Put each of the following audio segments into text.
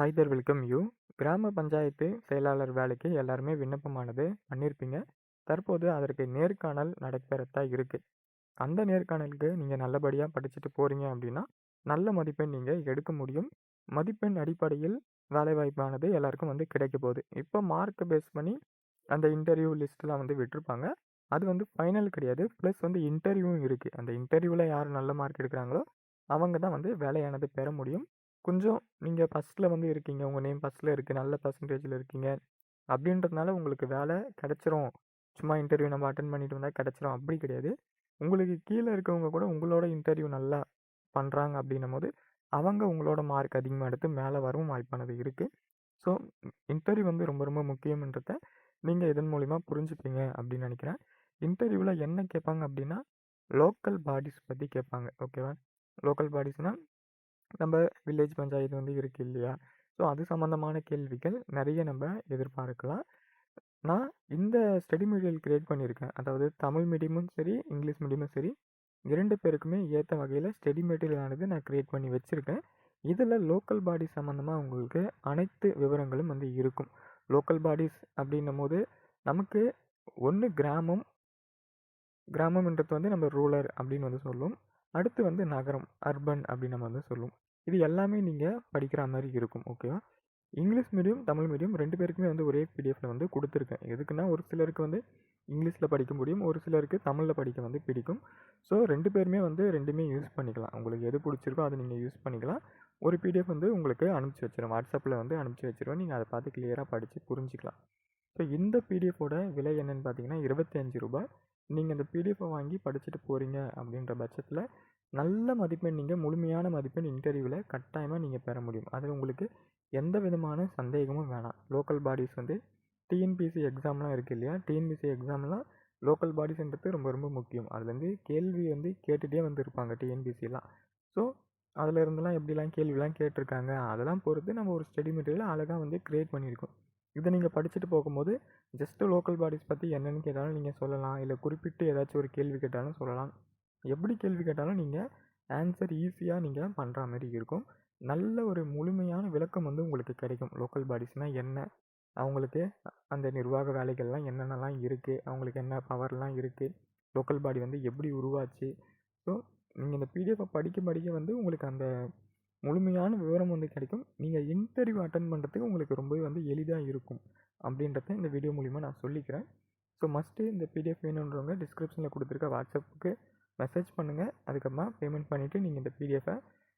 Hi there welcome you. கிராம பஞ்சாயத்து செயலாளர் வேலைக்கு எல்லாருமே விண்ணப்பமானது பண்ணியிருப்பீங்க தற்போது அதற்கு நேர்காணல் நடைபெறத்தான் இருக்குது அந்த நேர்காணலுக்கு நீங்கள் நல்லபடியாக படிச்சுட்டு போகிறீங்க அப்படின்னா நல்ல மதிப்பெண் நீங்கள் எடுக்க முடியும். மதிப்பெண் அடிப்படையில் வேலைவாய்ப்பானது எல்லாருக்கும் வந்து கிடைக்க போகுது. இப்போ மார்க்கை பேஸ் பண்ணி அந்த இன்டர்வியூ லிஸ்ட்லாம் வந்து விட்டுருப்பாங்க. அது வந்து ஃபைனல் கிடையாது. ப்ளஸ் வந்து இன்டர்வியூவும் இருக்குது அந்த இன்டர்வியூவில் யார் நல்ல மார்க் எடுக்கிறாங்களோ அவங்க தான் வந்து வேலையானது பெற முடியும். கொஞ்சம் நீங்கள் ஃபஸ்ட்டில் வந்து இருக்கீங்க. உங்கள் நேம் ஃபஸ்ட்டில் இருக்குது நல்ல பர்சன்டேஜில் இருக்கீங்க. அப்படின்றதுனால உங்களுக்கு வேலை கிடச்சிரும். சும்மா இன்டர்வியூ நம்ம அட்டன் பண்ணிட்டு வந்தால் கிடச்சிரும். அப்படி கிடையாது. உங்களுக்கு கீழே இருக்கவங்க கூட உங்களோட இன்டர்வியூ நல்லா பண்ணுறாங்க அப்படின்னும் போது அவங்க உங்களோட மார்க் அதிகமாக எடுத்து மேலே வரவும் வாய்ப்பானது இருக்குது ஸோ இன்டர்வியூ வந்து ரொம்ப ரொம்ப முக்கியம்ன்றத நீங்கள் இதன் மூலிமா புரிஞ்சுப்பீங்க அப்படின்னு நினைக்கிறேன். இன்டர்வியூவில் என்ன கேட்பாங்க அப்படின்னா லோக்கல் பாடிஸ் பற்றி கேட்பாங்க. ஓகேவா லோக்கல் பாடிஸ்னால் நம்ம வில்லேஜ் பஞ்சாயத்து வந்து இருக்குது இல்லையா? ஸோ அது சம்மந்தமான கேள்விகள் நிறைய நம்ம எதிர்பார்க்கலாம். நான் இந்த ஸ்டடி மெட்டீரியல் க்ரியேட் பண்ணியிருக்கேன். அதாவது தமிழ் மீடியமும் சரி இங்கிலீஷ் மீடியமும் சரி இரண்டு பேருக்குமே ஏற்ற வகையில் ஸ்டடி மெட்டீரியலானது நான் க்ரியேட் பண்ணி வச்சுருக்கேன். இதில் லோக்கல் பாடி சம்மந்தமாக உங்களுக்கு அனைத்து விவரங்களும் வந்து இருக்கும். லோக்கல் பாடிஸ் அப்படின்னும் போது நமக்கு ஒன்று கிராமம் கிராமம்ன்றது வந்து நம்ம ரூரல் அப்படின்னு வந்து சொல்லுவோம் அடுத்து வந்து நகரம் அர்பன் அப்படின்னு நம்ம வந்து சொல்லுவோம். இது எல்லாமே நீங்கள் படிக்கிற மாதிரி இருக்கும் ஓகேவா இங்கிலீஷ் மீடியம் தமிழ் மீடியம் ரெண்டு பேருக்குமே வந்து ஒரே பிடிஎஃப்பில் வந்து கொடுத்துருக்கேன். எதுக்குன்னா ஒரு சிலருக்கு வந்து இங்கிலீஷில் படிக்க முடியும் ஒரு சிலருக்கு தமிழில் படிக்க வந்து பிடிக்கும். ஸோ ரெண்டு பேருமே வந்து ரெண்டுமே யூஸ் பண்ணிக்கலாம். உங்களுக்கு எது பிடிச்சிருக்கோ அதை நீங்கள் யூஸ் பண்ணிக்கலாம். ஒரு பிடிஎஃப் வந்து உங்களுக்கு அனுப்பிச்சி வச்சிடும் வாட்ஸ்அப்பில் வந்து அனுப்பிச்சி வச்சிருவேன். நீங்கள் அதை பார்த்து கிளியராக படித்து புரிஞ்சிக்கலாம். ஸோ இந்த பிடிஎஃபோட விலை என்னென்னு பார்த்தீங்கன்னா இருபத்தஞ்சு ரூபாய். நீங்கள் இந்த பிடிஎஃபை வாங்கி படிச்சுட்டு போகிறீங்க அப்படின்ற பட்சத்தில் நல்ல மதிப்பெண் நீங்கள் முழுமையான மதிப்பெண் இன்டர்வியூவில் கட்டாயமாக நீங்கள் பெற முடியும். அது உங்களுக்கு எந்த விதமான சந்தேகமும் வேணாம். லோக்கல் பாடிஸ் வந்து டிஎன்பிசி எக்ஸாம்லாம் இருக்குது இல்லையா? டிஎன்பிசி எக்ஸாம்லாம் லோக்கல் பாடிஸ்ன்றது ரொம்ப ரொம்ப முக்கியம். அதுலேருந்து கேள்வி வந்து கேட்டுகிட்டே வந்துருப்பாங்க டிஎன்பிசிலாம் ஸோ அதில் இருந்தெல்லாம் எப்படிலாம் கேள்விலாம் கேட்டிருக்காங்க? அதெல்லாம் பொறுத்து நம்ம ஒரு ஸ்டடி மெட்டீரியல் அழகாக வந்து க்ரியேட் பண்ணியிருக்கோம். இதை நீங்கள் படிச்சுட்டு போகும்போது ஜஸ்ட்டு லோக்கல் பாடிஸ் பற்றி என்னென்னு கேட்டாலும் நீங்கள் சொல்லலாம். இல்லை குறிப்பிட்டு ஏதாச்சும் ஒரு கேள்வி கேட்டாலும் சொல்லலாம். எப்படி கேள்வி கேட்டாலும் நீங்கள் ஆன்சர் ஈஸியாக நீங்கள் பண்ணுற மாதிரி இருக்கும். நல்ல ஒரு முழுமையான விளக்கம் வந்து உங்களுக்கு கிடைக்கும். லோக்கல் பாடிஸ்னால் என்ன? அவங்களுக்கு அந்த நிர்வாக வேலைகள்லாம் என்னென்னலாம் இருக்குது அவங்களுக்கு என்ன பவர்லாம் இருக்குது லோக்கல் பாடி வந்து எப்படி உருவாச்சு? ஸோ நீங்கள் இந்த பிடிஎஃப்பை படிக்க படிக்க வந்து உங்களுக்கு அந்த முழுமையான விவரம் வந்து கிடைக்கும். நீங்கள் இன்டர்வியூ அட்டன் பண்ணுறதுக்கு உங்களுக்கு ரொம்பவே வந்து எளிதாக இருக்கும். அப்படின்றத இந்த வீடியோ மூலிமா நான் சொல்லிக்கிறேன். ஸோ மஸ்ட்டு இந்த பிடிஎஃப் வேணுன்றவங்க டிஸ்கிரிப்ஷனில் கொடுத்துருக்க வாட்ஸ்அப்புக்கு மெசேஜ் பண்ணுங்கள் அதுக்கப்புறமா பேமெண்ட் பண்ணிவிட்டு நீங்கள் இந்த பிடிஎஃபை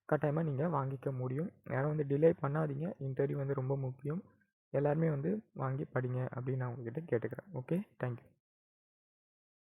கட்டாயமாக நீங்கள் வாங்கிக்க முடியும். யாரும் வந்து டிலே பண்ணாதீங்க. இன்டர்வியூ வந்து ரொம்ப முக்கியம். எல்லாருமே வந்து வாங்கி படிங்க அப்படின்னு நான் உங்ககிட்ட கேட்டுக்கிறேன். Okay thank you